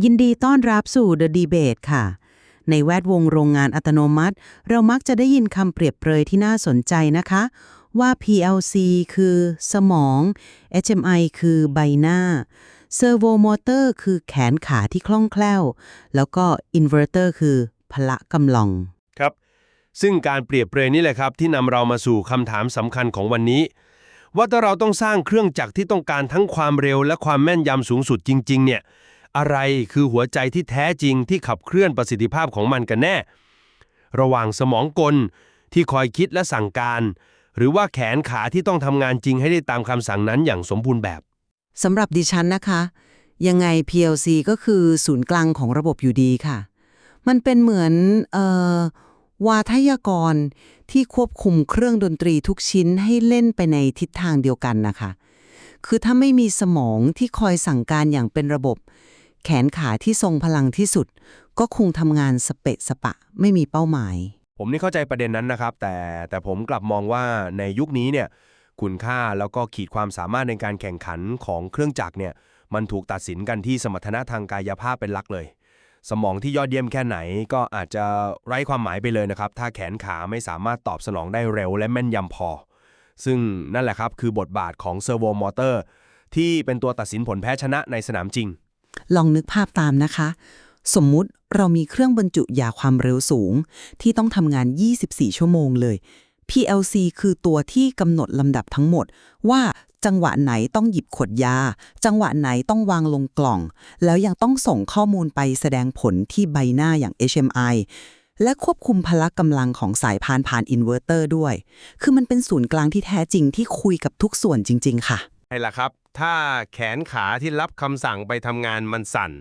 ยินดีต้อนรับสู่ The Debate ค่ะ ในแวดวงโรงงานอัตโนมัติ เรามักจะได้ยินคำเปรียบเปรยที่น่าสนใจนะคะ ว่า PLC คือสมอง HMI คือใบหน้า Servo Motor คือแขนขาที่คล่องแคล่ว แล้วก็ Inverter คือพละกำลังครับ ซึ่งการเปรียบเปรยนี่แหละครับ ที่นำเรามาสู่คำถามสำคัญของวันนี้ ว่าถ้าเราต้องสร้างเครื่องจักรที่ต้องการทั้งความเร็วและความแม่นยำสูงสุดจริง ๆ เนี่ย อะไรคือหัวใจที่แท้จริงที่ขับเคลื่อนประสิทธิภาพของมันกันแน่ ระหว่างสมองกลที่คอยคิดและสั่งการ หรือว่าแขนขาที่ต้องทำงานจริงให้ได้ตามคำสั่งนั้นอย่างสมบูรณ์แบบสำหรับดิฉันนะคะ ยังไง PLC ก็คือศูนย์กลางของระบบอยู่ดีค่ะ มันเป็นเหมือนออวาทยากรที่ควบคุมเครื่องดนตรีทุกชิ้นให้เล่นไปในทิศทางเดียวกันนะคะ คือถ้าไม่มีสมองที่คอยสั่งการอย่างเป็นระบบ แขนขาที่ทรงพลังที่สุด ก็คงทำงานสเปะสปะไม่มีเป้าหมาย ผมนี่เข้าใจประเด็นนั้นนะครับ แต่แต่ผมกลับมองว่าในยุคนี้เนี่ยคุณค่าแล้วก็ขีดความสามารถในการแข่งขันของเครื่องจักรเนี่ยมันถูกตัดสินกันที่สมรรถนะทางกายภาพเป็นหลักเลย สมองที่ยอดเยี่ยมแค่ไหนก็อาจจะไร้ความหมายไปเลยนะครับ ถ้าแขนขาไม่สามารถตอบสนองได้เร็วและแม่นยำพอ ซึ่งนั่นแหละครับคือบทบาทของเซอร์โวมอเตอร์ที่เป็นตัวตัดสินผลแพ้ชนะในสนามจริง ลองนึกภาพตามนะคะ สมมุติเรามีเครื่องบรรจุยาความเร็วสูง ที่ต้องทำงาน 24 ชั่วโมงเลย PLC คือตัวที่กำหนดลำดับทั้งหมด ว่าจังหวะไหนต้องหยิบขวดยา จังหวะไหนต้องวางลงกล่อง แล้วยังต้องส่งข้อมูลไปแสดงผลที่ใบหน้าอย่าง HMI และควบคุมพละกำลังของสายพานผ่านอินเวอร์เตอร์ด้วย คือมันเป็นศูนย์กลางที่แท้จริงที่คุยกับทุกส่วนจริง ๆ ค่ะ ใช่ละครับ ถ้าแขนขาที่รับคำสั่งไปทำงานมันสั่น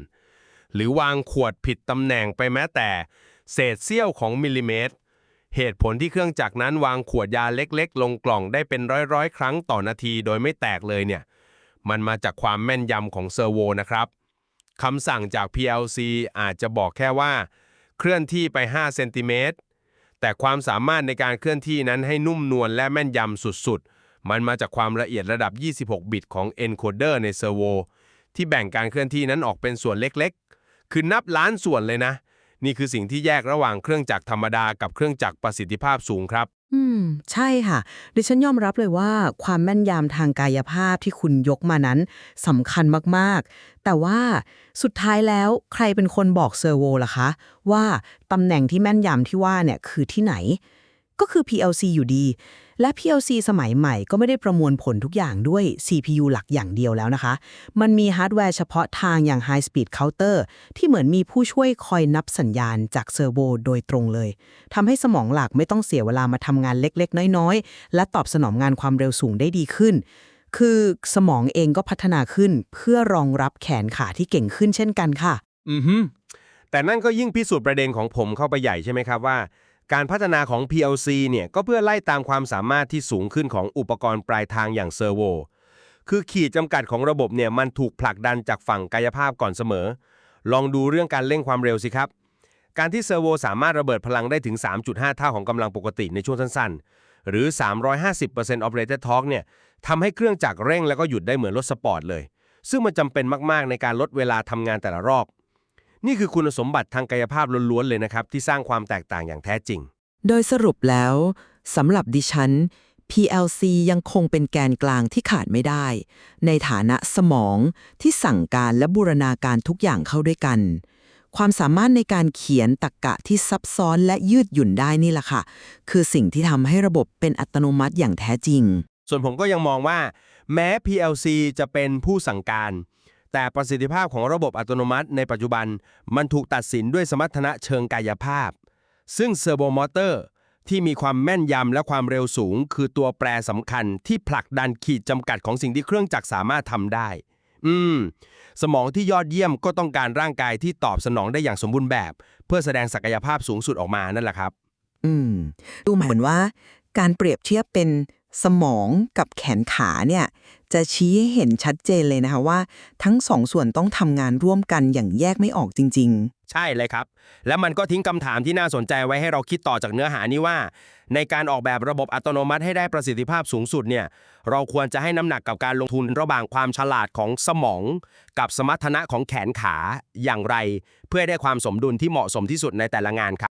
หรือวางขวดผิดตำแหน่งไปแม้แต่ เศษเสี้ยวของมิลลิเมตร เหตุผลที่เครื่องจักรนั้นวางขวดยาเล็กๆ ลงกล่องได้เป็นร้อยๆ ครั้งต่อนาทีโดยไม่แตกเลยเนี่ย มันมาจากความแม่นยำของเซอร์โวนะครับคำสั่งจาก PLC อาจจะบอกแค่ว่า เคลื่อนที่ไป 5 เซนติเมตร แต่ความสามารถในการเคลื่อนที่นั้นให้นุ่มนวลและแม่นยำสุดๆ มันมาจากความละเอียดระดับ 26 บิตของ encoder ในเซอร์โวที่แบ่งการเคลื่อนที่นั้นออกเป็นส่วนเล็กๆ คือนับล้านส่วนเลยนะ นี่คือสิ่งที่แยกระหว่างเครื่องจักรธรรมดากับเครื่องจักรประสิทธิภาพสูงครับ อืม ใช่ค่ะ ดิฉันยอมรับเลยว่าความแม่นยำทางกายภาพที่คุณยกมานั้นสำคัญมากๆ แต่ว่าสุดท้ายแล้วใครเป็นคนบอกเซอร์โวล่ะคะ ว่าตำแหน่งที่แม่นยำที่ว่าเนี่ยคือที่ไหน ก็คือ PLC อยู่ดี และ PLC สมัยใหม่ก็ไม่ได้ประมวลผลทุกอย่างด้วย CPU หลักอย่างเดียวแล้วนะคะ มันมีฮาร์ดแวร์เฉพาะทางอย่าง High Speed Counter ที่เหมือนมีผู้ช่วยคอยนับสัญญาณจากเซอร์โวโดยตรงเลย ทำให้สมองหลักไม่ต้องเสียเวลามาทำงานเล็กๆ น้อยๆ และตอบสนองงานความเร็วสูงได้ดีขึ้น คือสมองเองก็พัฒนาขึ้นเพื่อรองรับแขนขาที่เก่งขึ้นเช่นกันค่ะ อือฮึแต่นั่นก็ยิ่งพิสูจน์ประเด็นของผมเข้าไปใหญ่ใช่ไหมครับว่า การพัฒนาของ PLC เนี่ยก็เพื่อไล่ตามความสามารถที่สูงขึ้นของอุปกรณ์ปลายทางอย่างเซอร์โว คือขีดจำกัดของระบบเนี่ยมันถูกผลักดันจากฝั่งกายภาพก่อนเสมอ ลองดูเรื่องการเร่งความเร็วสิครับ การที่เซอร์โวสามารถระเบิดพลังได้ถึง 3.5 เท่าของกำลังปกติในช่วงสั้นๆ หรือ 350% operated torque เนี่ยทำให้เครื่องจักรเร่งแล้วก็หยุดได้เหมือนรถสปอร์ตเลย ซึ่งมันจำเป็นมากๆในการลดเวลาทำงานแต่ละรอบ นี่คือคุณสมบัติทางกายภาพล้วนๆเลยนะครับ ที่สร้างความแตกต่างอย่างแท้จริง โดยสรุปแล้วสำหรับดิฉัน PLC ยังคงเป็นแกนกลางที่ขาดไม่ได้ ในฐานะสมองที่สั่งการและบูรณาการทุกอย่างเข้าด้วยกัน ความสามารถในการเขียนตรรกกะที่ซับซ้อนและยืดหยุ่นได้นี่แหละค่ะ คือสิ่งที่ทำให้ระบบเป็นอัตโนมัติอย่างแท้จริง ส่วนผมก็ยังมองว่า แม้ PLC จะเป็นผู้สั่งการ แต่ประสิทธิภาพของระบบอัตโนมัติในปัจจุบันมันถูกตัดสินด้วยสมรรถนะเชิงกายภาพ ซึ่งเซอร์โ m มอเตอร์ที่มีความแม่นยำและความเร็วสูง คือตัวแปรสำคัญที่ผลักดันขีดจำกัดของสิ่งที่เครื่องจักรสามารถทำได้ อืม สมองที่ยอดเยี่ยมก็ต้องการร่างกายที่ตอบสนองได้อย่างสมบูรณ์แบบ เพื่อแสดงศักยภาพสูงสุดออกมานั่นแหละครับ อืม ดูเหมือนว่า การเปรียบเทียบเป็นสมองกับแขนขาเนี่ย จะชี้ให้เห็นชัดเจนเลยนะคะว่า ทั้งสองส่วนต้องทำงานร่วมกันอย่างแยกไม่ออกจริง ๆ ใช่เลยครับ และมันก็ทิ้งคำถามที่น่าสนใจไว้ให้เราคิดต่อจากเนื้อหานี้ว่า ในการออกแบบระบบอัตโนมัติให้ได้ประสิทธิภาพสูงสุดเนี่ยเราควรจะให้น้ำหนักกับการลงทุนระหว่างความฉลาดของสมอง กับสมรรถนะของแขนขาอย่างไร เพื่อให้ได้ความสมดุลที่เหมาะสมที่สุดในแต่ละงานครับ